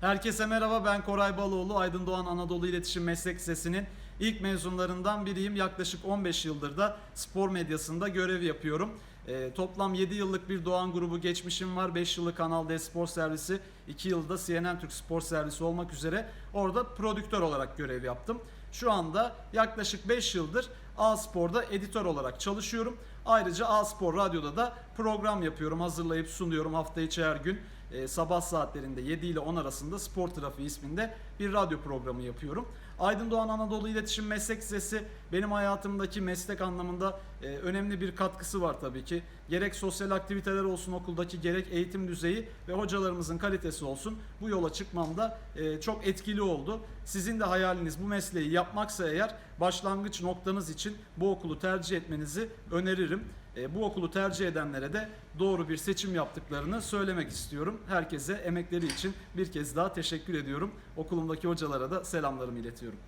Herkese merhaba ben Koray Baloğlu Aydın Doğan Anadolu İletişim Meslek Lisesi'nin ilk mezunlarından biriyim. Yaklaşık 15 yıldır da spor medyasında görev yapıyorum. Ee, toplam 7 yıllık bir Doğan grubu geçmişim var. 5 yıllık Kanal D Spor Servisi, 2 yılda CNN Türk Spor Servisi olmak üzere orada prodüktör olarak görev yaptım. Şu anda yaklaşık 5 yıldır A Spor'da editör olarak çalışıyorum. Ayrıca A Spor Radyo'da da program yapıyorum, hazırlayıp sunuyorum hafta içi her gün. Ee, sabah saatlerinde 7 ile 10 arasında Spor Trafiği isminde bir radyo programı yapıyorum. Aydın Doğan Anadolu İletişim Meslek Lisesi benim hayatımdaki meslek anlamında e, önemli bir katkısı var tabii ki. Gerek sosyal aktiviteler olsun okuldaki gerek eğitim düzeyi ve hocalarımızın kalitesi olsun bu yola çıkmamda e, çok etkili oldu. Sizin de hayaliniz bu mesleği yapmaksa eğer başlangıç noktanız için bu okulu tercih etmenizi öneririm. E, bu okulu tercih edenlere de doğru bir seçim yaptıklarını söylemek istiyorum. Herkese emekleri için bir kez daha teşekkür ediyorum. Okulumdaki hocalara da selamlarımı iletiyorum.